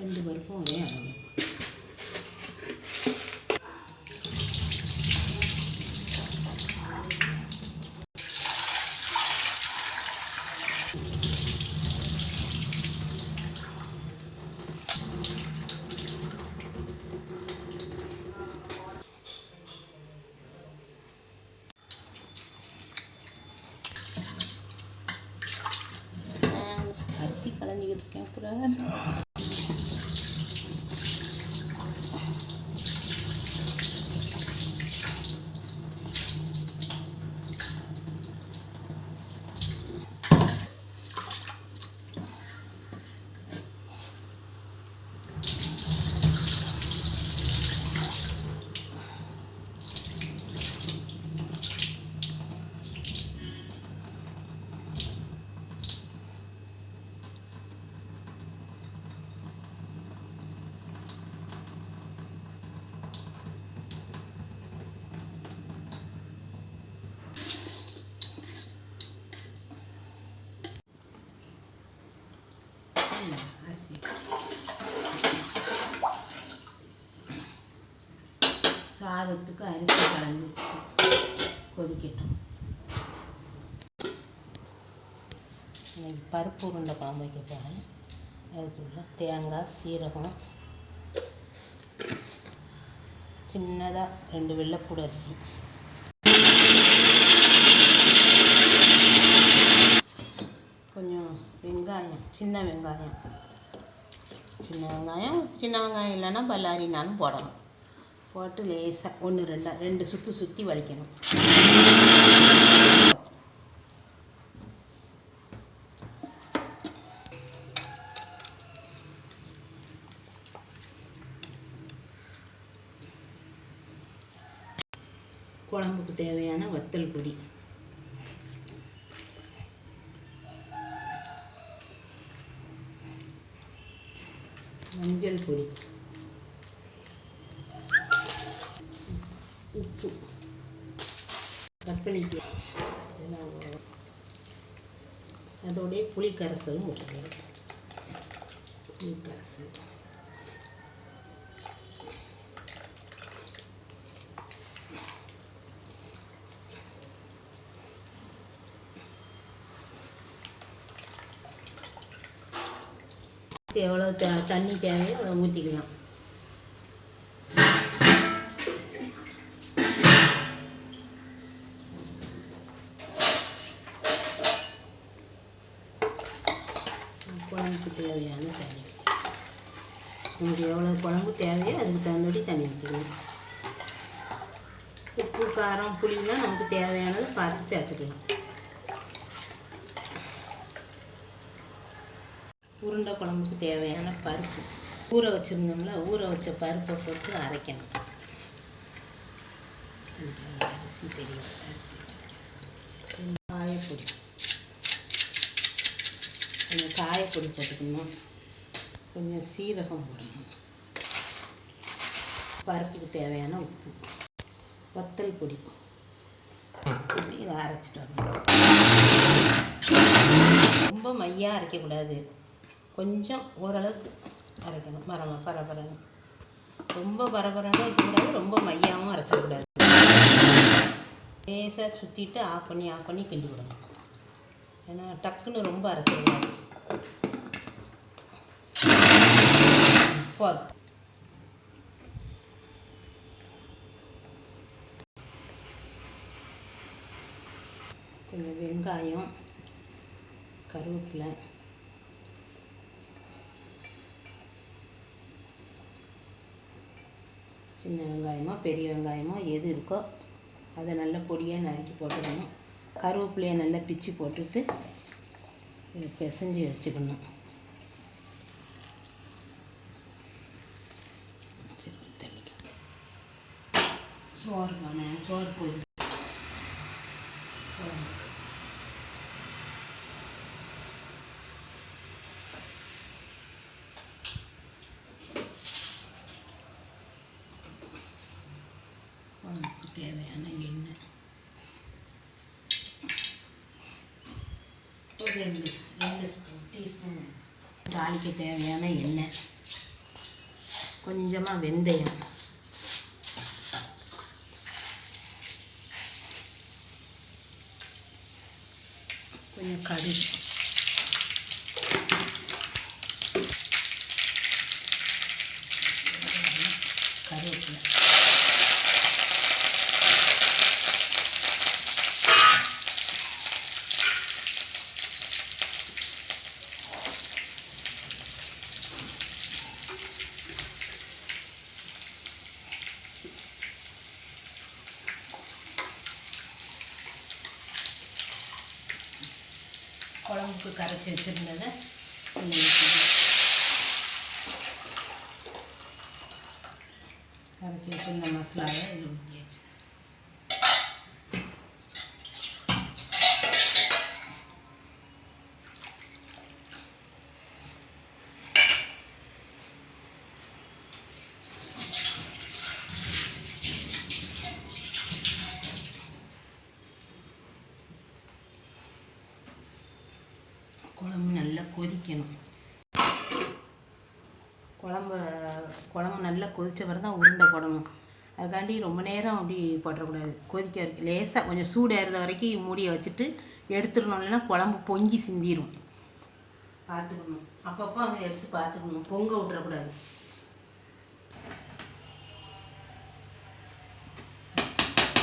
ரெண்டு பருப்பும் ஒரே அளவு அரிசி கலஞ்சிக்கிட்டு இருக்கேன் அப்புறம் அரிசி சாதத்துக்கு அரிசி கலந்து வச்சுக்கணும். கொதிக்கட்டும். பருப்பு உருண்டை குழம்பு வைக்க போகிறேன் அதுக்குள்ள தேங்காய் சீரகம் சின்னதாக ரெண்டு வெள்ளைப்பூடு அரிசி. கொஞ்சம் வெங்காயம் சின்ன வெங்காயம். சின்ன வெங்காயம் சின்ன வெங்காயம் இல்லைன்னா பல்லாரினாலும் போடலாம். போட்டு லேசாக ஒன்று ரெண்டாக ரெண்டு சுற்றி சுற்றி வலிக்கணும். குழம்புக்கு தேவையான வத்தல் பொடி. மஞ்சள் பொடி உப்பு கற்பனைக்கு இதெல்லாம் அதோடைய புளிக்கரைசலும் ஊற்றலாம் புளிக்கரைசல். எவ்வளோ த தண்ணி தேவையோ அதை ஊற்றிக்கலாம் குழம்புக்கு தேவையான தண்ணி உங்களுக்கு எவ்வளோ குழம்பு தேவையோ அதுக்கு தகுந்தபடி தண்ணி ஊற்றிக்கணும் உப்பு காரம் புளிலாம் நமக்கு தேவையானதை பார்த்து சேர்த்துக்கலாம். உருண்டை குழம்புக்கு தேவையான பருப்பு. ஊற வச்சுருந்தோம்ல ஊற வச்ச பருப்பை போட்டு அரைக்கணும். அரிசி தெரியும் அரிசி. காயப்பொடி. கொஞ்சம் காயப்பொடி போட்டுக்கணும். கொஞ்சம் சீரகம் போடணும். பருப்புக்கு தேவையான உப்பு. வத்தல் பொடி. இதை அரைச்சிட்டு வரணும். ரொம்ப மையாக அரைக்கக்கூடாது. கொஞ்சம் ஓரளவுக்கு அரைக்கணும். மரம் பரபரன்னு ரொம்ப பரபரன்னு இருக்கக்கூடாது ரொம்ப மையாகவும் அரைச்சிடக்கூடாது. லேசாக சுற்றிட்டு ஆஃப் பண்ணி ஆஃப் பண்ணி கிண்டி விடணும். ஏன்னா டக்குன்னு ரொம்ப அரைச்சிடக்கூடாது. போதும் கொஞ்சம் வெங்காயம் கருவேப்பிலை. சின்ன வெங்காயமோ பெரிய வெங்காயமோ எது இருக்கோ அதை நல்லா பொடியாக நறுக்கி போட்டுக்கணும். கருவேப்பிலையை நல்லா பிச்சு போட்டுட்டு இதை பிசைஞ்சு வச்சுக்கணும். சோறு தானே சோறு போகுது குழம்புக்கு. குழம்புக்கு தேவையான எண்ணெய் ஒரு ரெண்டு ரெண்டு ஸ்பூன் டீஸ்பூன் தாளிக்க தேவையான எண்ணெய் கொஞ்சமாக வெந்தயம் கொஞ்சம் கடுகு നമുക്ക് കറച്ച് വെച്ചിരുന്നത്. കറച്ച് വെച്ചിരുന്ന മസാല குழம்பு நல்லா கொதிக்கணும். குழம்ப குழம்பு நல்லா கொதித்த பிறகு தான் உருண்டை போடணும். அதுக்காண்டி ரொம்ப நேரம் அப்படி போட்டுறக்கூடாது. கொதிக்க லேசாக கொஞ்சம் சூடு வரைக்கும் மூடியை வச்சுட்டு எடுத்துடணும். இல்லைன்னா குழம்பு பொங்கி சிந்திடும் பார்த்துக்கணும். அப்பப்போ அவங்க எடுத்து பார்த்துக்கணும். பொங்க விட்டுறக்கூடாது.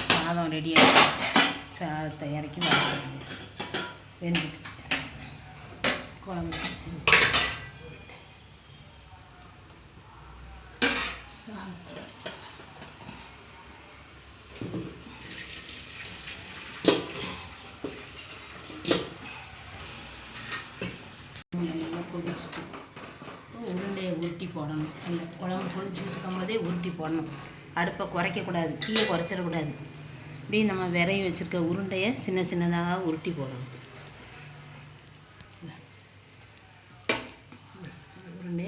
சாதம் ரெடியாக சாதத்தை இறக்கி வளர்க்குறது வெந்துடுச்சு குழம்பு. நல்லா கொதிச்சுட்டு உருண்டையை உருட்டி போடணும். அந்த குழம்பு கொதிச்சுட்டு இருக்கும்போதே உருட்டி போடணும். அடுப்பை குறைக்கக்கூடாது தீயை குறைச்சிடக்கூடாது. இப்படி நம்ம விரையும் வச்சுருக்க உருண்டையை சின்ன சின்னதாக உருட்டி போடணும்.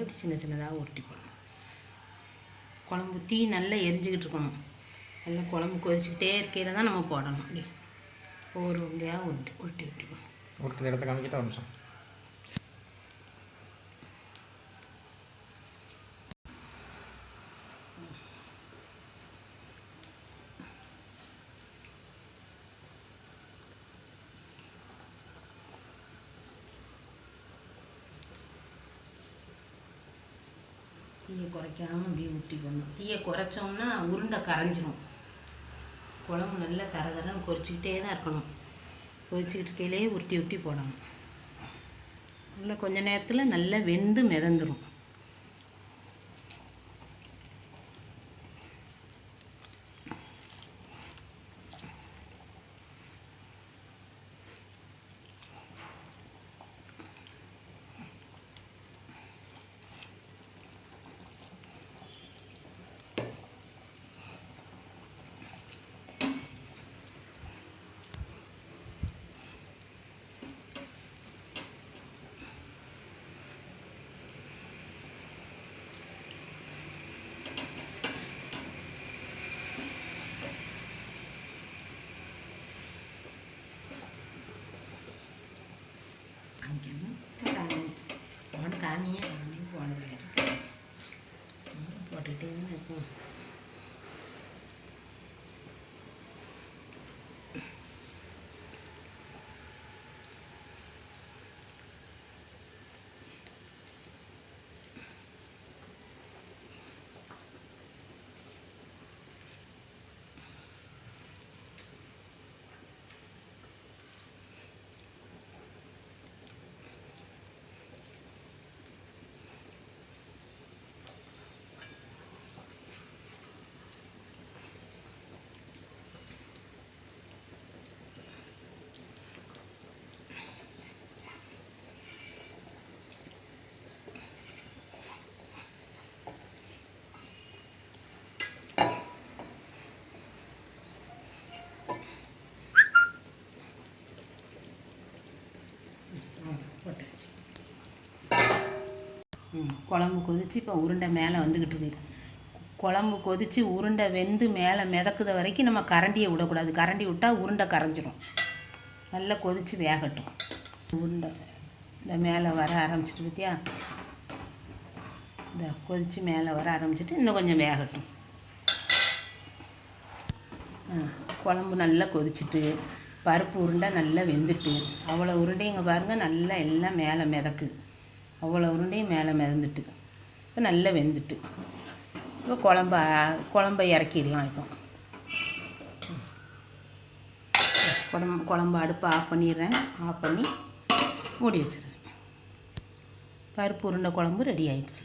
உருண்டையை சின்ன சின்னதாக உருட்டி போடணும் குழம்பு தீ நல்லா எரிஞ்சிக்கிட்டு இருக்கணும். நல்லா குழம்பு கொதிச்சுக்கிட்டே இருக்கையில் தான் நம்ம போடணும். அப்படி ஒவ்வொரு உருண்டையாக உருட்டி உருட்டி விட்டுக்கணும். ஒருத்தர் இடத்த காமிக்கிட்டா ஒரு நிமிஷம். தீயை குறைக்காமல் அப்படியே ஊற்றி போடணும் தீயை குறைச்சோம்னா உருண்டை கரைஞ்சிரும். குழம்பு நல்லா தர தரம் குறைச்சிக்கிட்டே தான் இருக்கணும். கொதிச்சுக்கிட்டு இருக்கையிலே உருட்டி உருட்டி போடணும். நல்லா கொஞ்ச நேரத்தில் நல்லா வெந்து மிதந்துடும் นี้ไม่พอเลยพอถึงได้ไม่พอ போட்டாச்சு ம் குழம்பு கொதிச்சு இப்போ உருண்டை மேலே வந்துக்கிட்டு இருக்கு. குழம்பு கொதிச்சு உருண்டை வெந்து மேலே மிதக்குத வரைக்கும் நம்ம கரண்டியை விடக்கூடாது. கரண்டி விட்டால் உருண்டை கரைஞ்சிடும். நல்லா கொதிச்சு வேகட்டும். உருண்டை இந்த மேலே வர ஆரம்பிச்சிட்டு பார்த்தியா இந்த கொதித்து மேலே வர ஆரம்பிச்சிட்டு இன்னும் கொஞ்சம் வேகட்டும். ஆ, குழம்பு நல்லா கொதிச்சிட்டு பருப்பு உருண்டை நல்லா வெந்துட்டு அவ்வளோ உருண்டைங்க பாருங்கள் நல்லா எல்லாம் மேலே மிதக்கு. அவ்வளோ உருண்டையும் மேலே மிதந்துட்டு இப்போ நல்லா வெந்துட்டு. இப்போ குழம்ப குழம்ப இறக்கிடலாம் இப்போ. குழம்பு குழம்பு அடுப்பை ஆஃப் பண்ணிடுறேன். ஆஃப் பண்ணி மூடி வச்சுருவேன் பருப்பு உருண்டை குழம்பு ரெடி ஆயிடுச்சு.